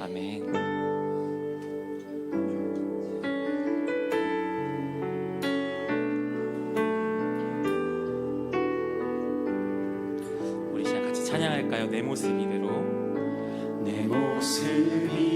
아멘. 찬양할까요? 내 모습 이대로 내 모습 이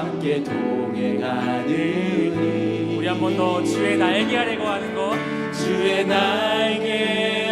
함께 동행하느니. 우리 한 번 더 주의 날개 아래고 하는 것. 주의 날개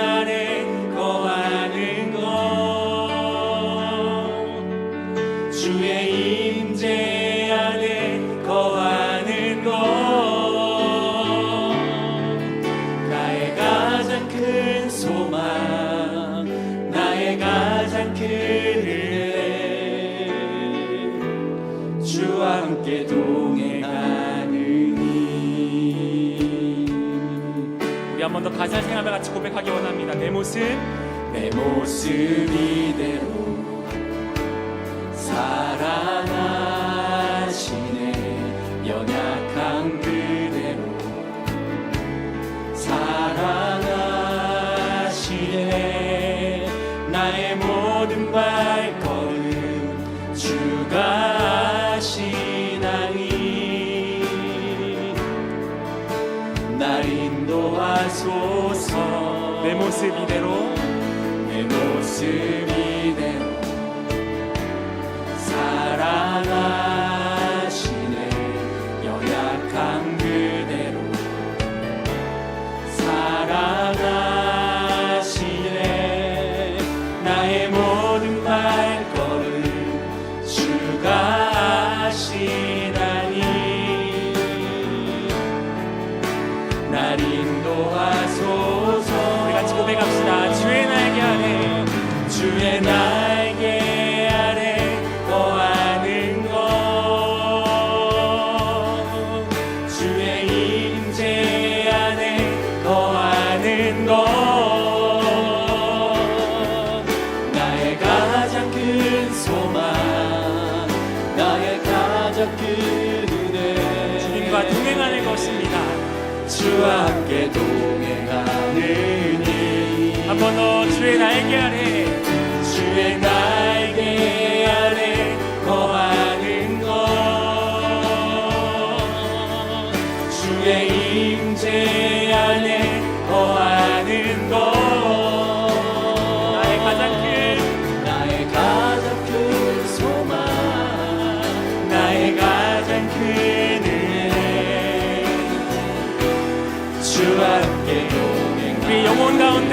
가사를 생각을 같이 고백하기 원합니다. 내 모습, 내 모습 이대로. 모습 이대로 내 모습. 주의 나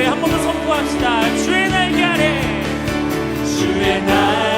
앞에 한 번 더 선포합시다. 주의 날개 아래. 주의 날.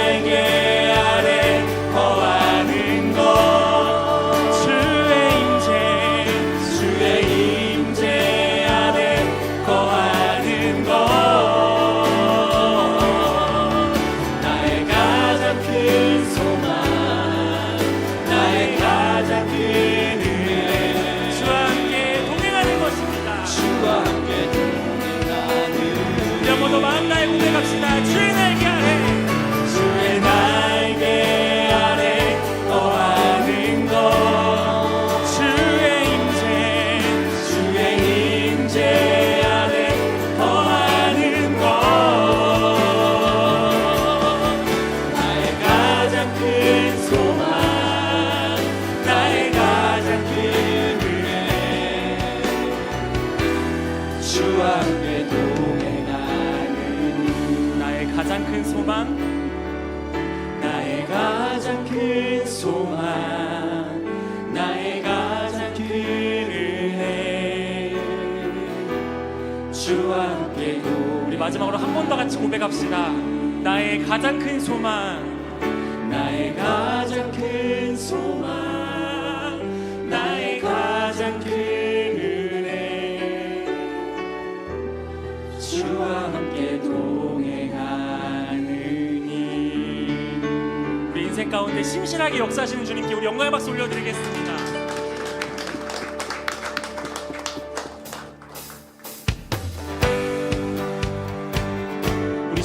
마지막으로 한 번 더 같이 고백합시다. 나의 가장 큰 소망. 나의 가장 큰 소망. 나의 가장 큰 은혜. 주와 함께 동행하느니. 우리 인생 가운데 심실하게 역사하시는 주님께 우리 영광의 박수 올려드리겠습니다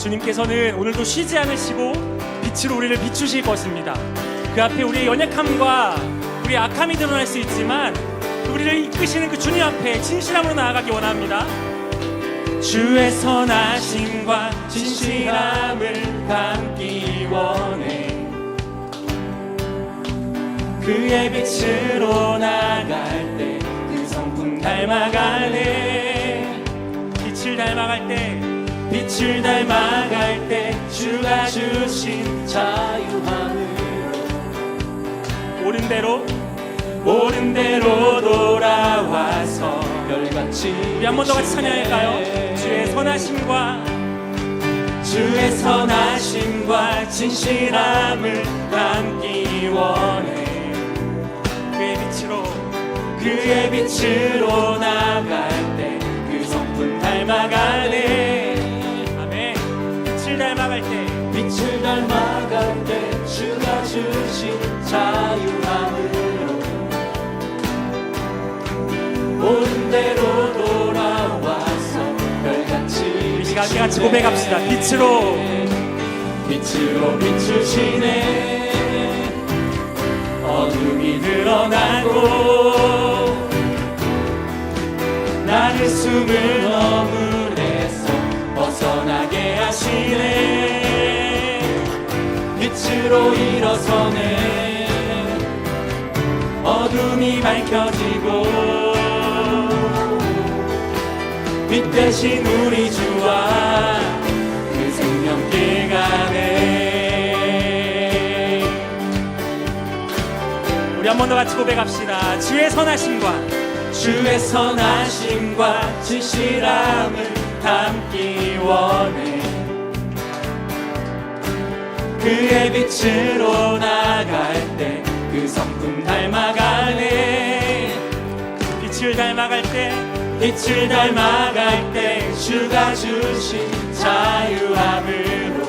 주님께서는 오늘도 쉬지 않으시고 빛으로 우리를 비추실 것입니다. 그 앞에 우리의 연약함과 우리의 악함이 드러날 수 있지만 우리를 이끄시는 그 주님 앞에 진실함으로 나아가기 원합니다. 주의 선하심과 진실함을 담기 원해. 그의 빛으로 나갈 때 그 성품 닮아가네. 빛을 닮아갈 때 빛을 닮아갈 때 주가 주신 자유함으로 옳은 대로 옳은 대로 돌아와서 별같이 우리 한 번 더 같이 찬양할까요? 주의 선하심과 주의 선하심과 진실함을 담기 원해 그의 빛으로 그의 빛으로 나갈 때 그 성품 닮아가네 닮아갈 때 빛을 닮아갈 때 주가 주신 자유함으로 옳은 대로 돌아와서 별같이 우리 같이 같이 고백합시다. 빛으로. 빛으로 비추시네 어둠이 드러나고 나를 숨을 허물에서 벗어나게 하시네. 빛으로 일어서네. 어둠이 밝혀지고 빛 대신 우리 주와 그 생명길 가네. 우리 한 번 더 같이 고백합시다. 주의 선하심과 주의 선하심과 진실함을 담기 원해. 그의 빛으로 나갈 때 그 성품 닮아가네 빛을 닮아갈 때 빛을 닮아갈 때 주가 주신 자유함으로.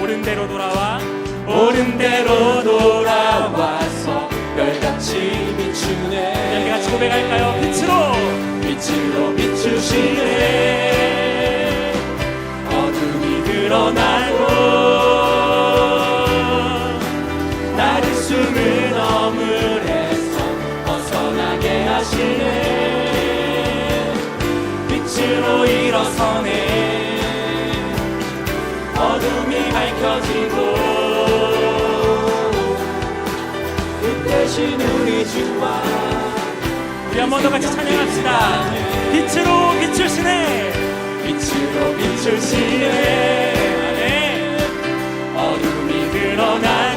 옳은 대로 돌아와. 옳은 대로 돌아와서 별같이 비추네. 우리 같이 고백할까요? 빛으로 빛으로 비추시네. 어둠이 드러나고 나를 숨은 어물에서 벗어나게 하시네. 빛으로 일어서네. 어둠이 밝혀지고 빛 대신 우리 주와 우리 한 번 더 같이 찬양합시다. 빛으로 비추시네. 빛으로 비추시네. 아멘 어둠이 드러나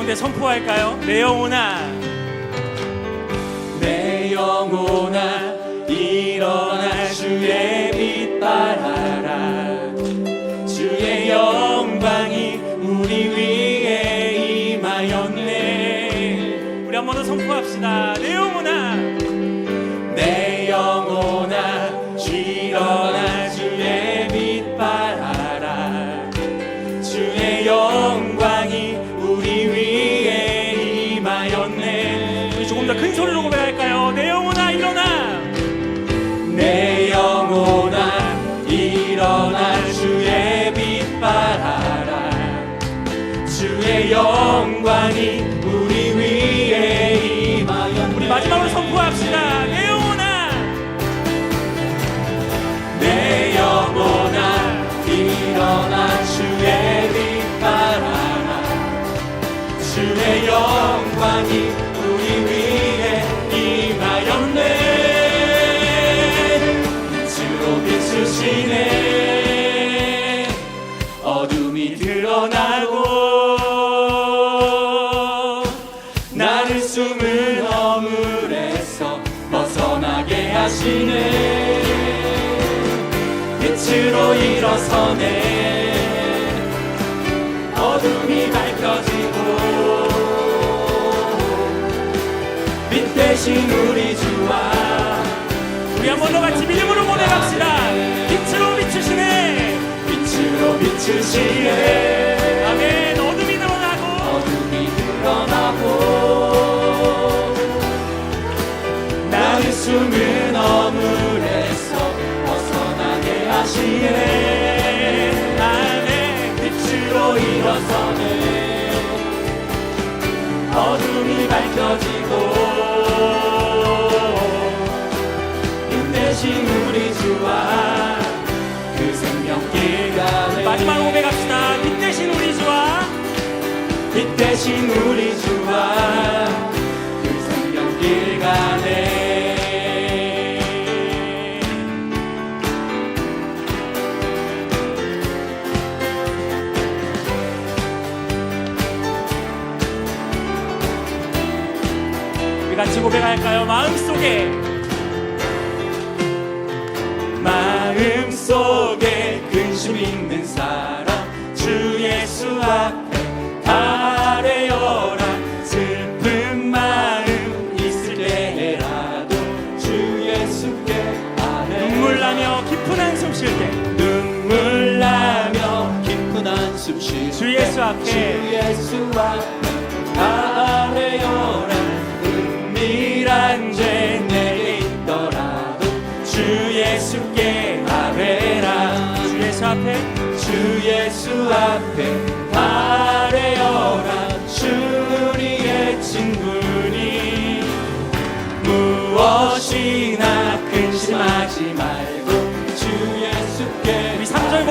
가운데 선포할까요? 내 영혼아. 내 영혼아 일어나 주의 빛 발하라. 주의 영광이 우리 위에 임하였네. 우리 한 번 더 선포합시다. 내 영혼아. 내 영혼아 일 어둠이 드러나고 나를 숨은 허물에서 벗어나게 하시네. 빛으로 일어서네. 비추시네 아멘. 어둠이 드러나고. 어둠이 드러나고. 나의 숨은 어물에서 벗어나게 하시네. 아멘. 빛으로 일어서네. 어둠이 밝혀지고 빛 대신 우리 주와 그 생명길 가네 우리 같이 고백할까요? 마음속에 마음속에 쉴때주 눈물 나며 깊은 한숨 쉴 예수 앞에. 주 예수 앞에 아뢰어라 은밀한 죄 내게 있더라도 주 예수께 아뢰라. 주 예수 앞에. 주 예수 앞에 아뢰어라. 주 우리의 친구니. 무엇이나 근심하지 말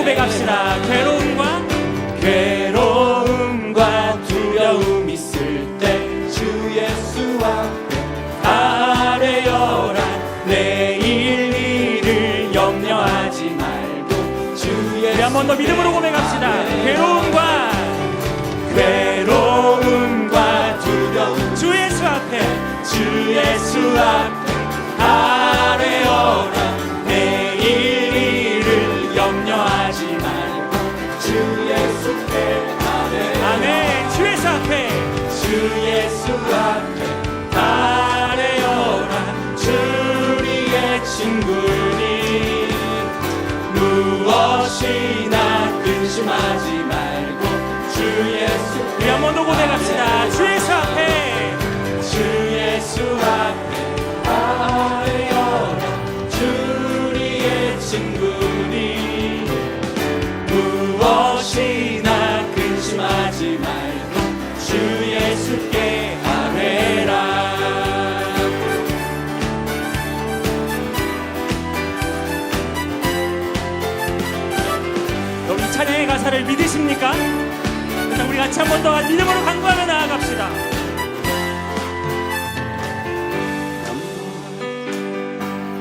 고백합시다. 괴로움과 괴로움과 두려움 있을 때 주 예수 앞에 아뢰어라 내일 일을 염려하지 말고 주 예수 우리 한번 더 믿음으로 고백합시다. 괴로움과 괴로움과 두려움 주 예수 앞에 주 예수 앞에 주 예수 앞에. 주 예수 앞에 가사를 믿으십니까? 자, 우리 같이 한 번 더 믿음으로 간구하며 나아갑시다.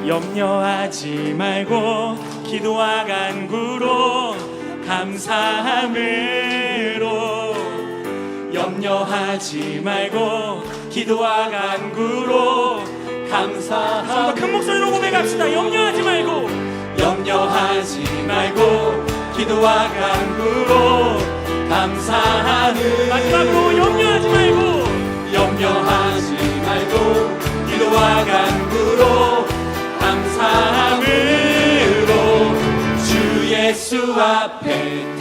염려하지 말고 기도와 간구로 감사함으로 염려하지 말고 기도와 간구로 감사함 큰 목소리로 고백합시다 염려하지 말고 염려하지 말고 기도와 간구로 감사하는 마지막으로 염려하지 말고. 염려하지 말고 기도와 간구로 감사함으로 주 예수 앞에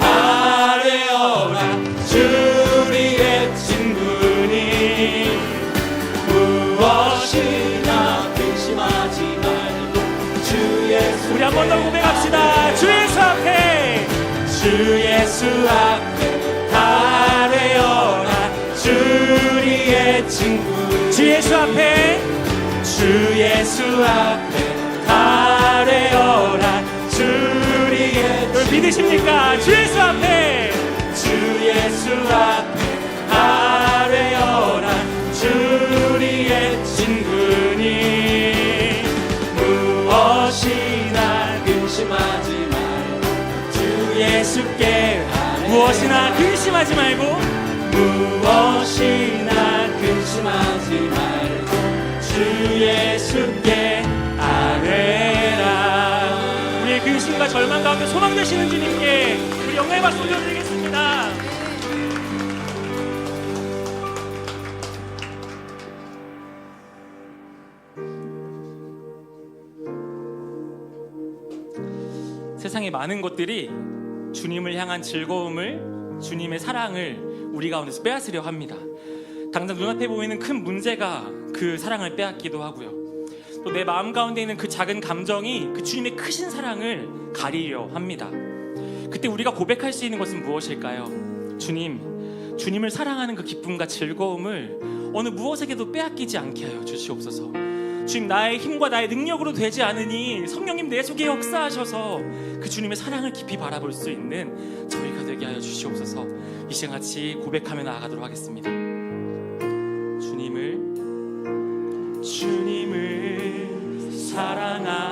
수 앞에 아뢰어라. 주 우리의 친구. 주 예수 앞에. 주 예수 앞에 아뢰어라. 주 우리의 여러분 믿으십니까? 주 예수 앞에. 주 예수 앞에 아뢰어라. 주 우리의 친구니. 무엇이나 근심하지 말고 주 예수께 무엇이나 근심하지 말고 무엇이나 근심하지 말고 주 예수께 아뢰라 우리의 근심과 절망 가운데 소망 되시는 주님께 우리 영광의 박수 올려드리겠습니다. 세상의 많은 것들이 주님을 향한 즐거움을 주님의 사랑을 우리 가운데서 빼앗으려 합니다. 당장 눈앞에 보이는 큰 문제가 그 사랑을 빼앗기도 하고요. 또 내 마음 가운데 있는 그 작은 감정이 그 주님의 크신 사랑을 가리려 합니다. 그때 우리가 고백할 수 있는 것은 무엇일까요? 주님, 주님을 사랑하는 그 기쁨과 즐거움을 어느 무엇에게도 빼앗기지 않게 하여 주시옵소서. 주님 나의 힘과 나의 능력으로 되지 않으니 성령님 내 속에 역사하셔서 그 주님의 사랑을 깊이 바라볼 수 있는 저희가 되게 하여 주시옵소서. 이 시간 같이 고백하며 나아가도록 하겠습니다. 주님을 주님을 사랑하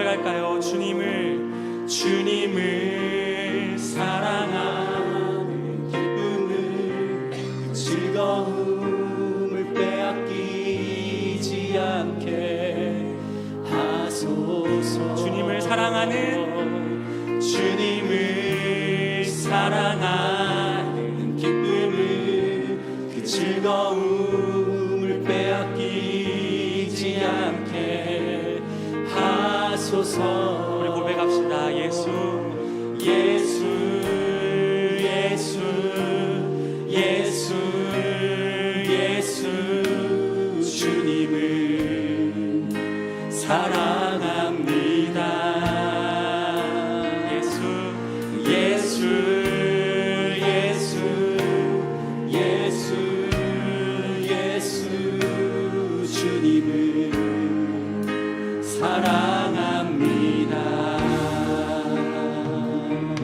고백할까요?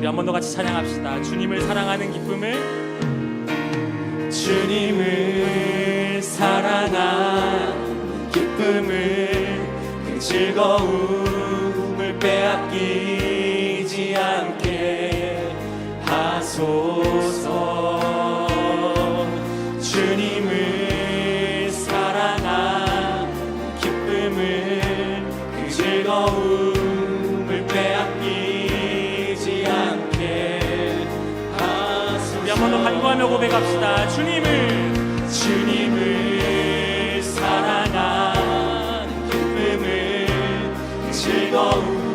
우리 한 번 더 같이 찬양합시다. 주님을 사랑하는 기쁨을. 주님을 사랑하는 기쁨을 그 즐거움을 빼앗기지 않게 하소서 하며 고백합시다. 주님을 주님을 사랑하는 기쁨을 그 즐거움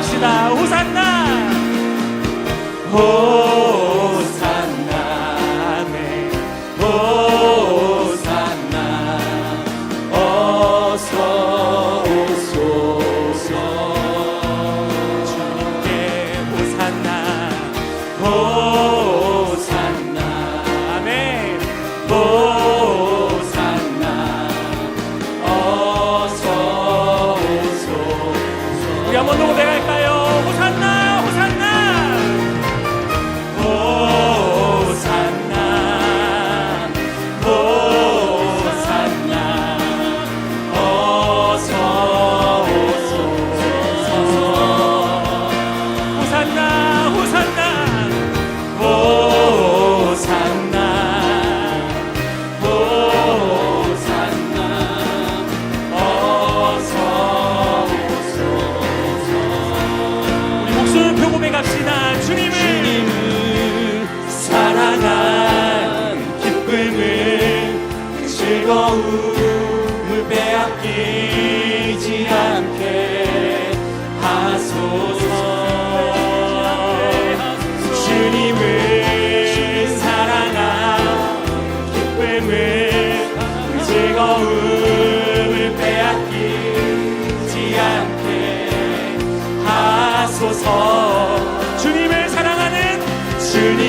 나아갑시다. 호산나 호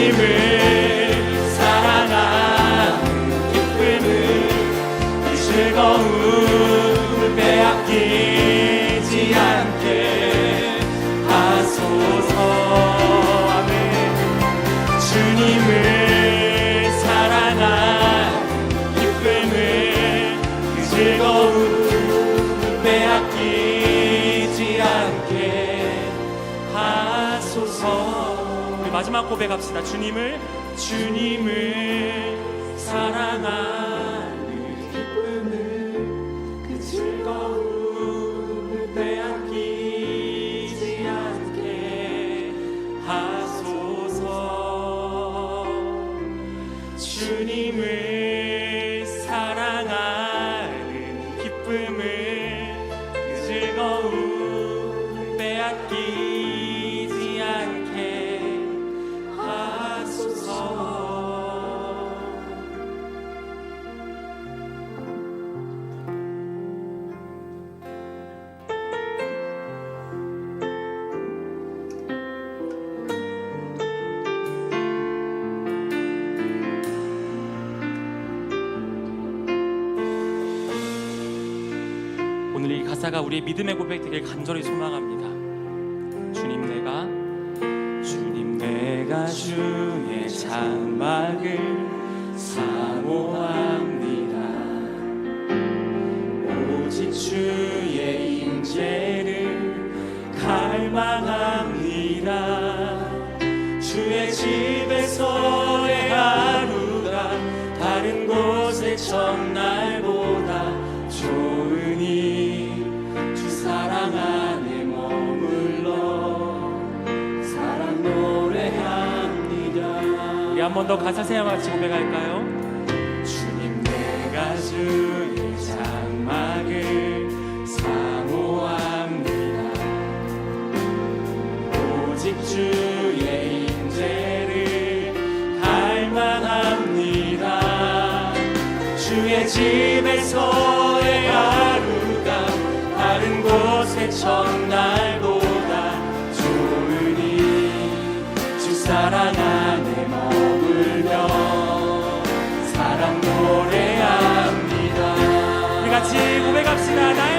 주 고백합시다. 주님을 주님을 사랑하 우리의 믿음의 고백 되길 간절히 소망합니다. 한 번 더 가사 세와 같이 고백할까요? 주님 내가 주의 장막을 사모합니다 오직 주의 임재를 갈망합니다 주의 집에서의 하루가 다른 곳의 첫날 고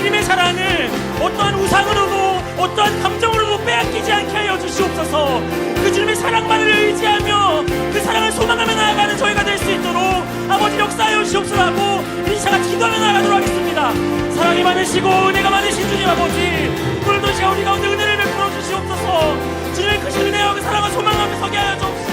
주님의 사랑을 어떠한 우상으로도 어떠한 감정으로도 빼앗기지 않게 하여 주시옵소서. 그 주님의 사랑만을 의지하며 그 사랑을 소망하며 나아가는 저희가 될 수 있도록 아버지 역사하여 주시옵소서하고 인사같이 기도하며 나아가도록 하겠습니다. 사랑이 많으시고 은혜가 많으신 주님 아버지 오늘도 시간 우리 가운데 은혜를 베풀어 주시옵소서. 주님의 크신 은혜와 그 사랑을 소망하며 서게 하여 주옵소서.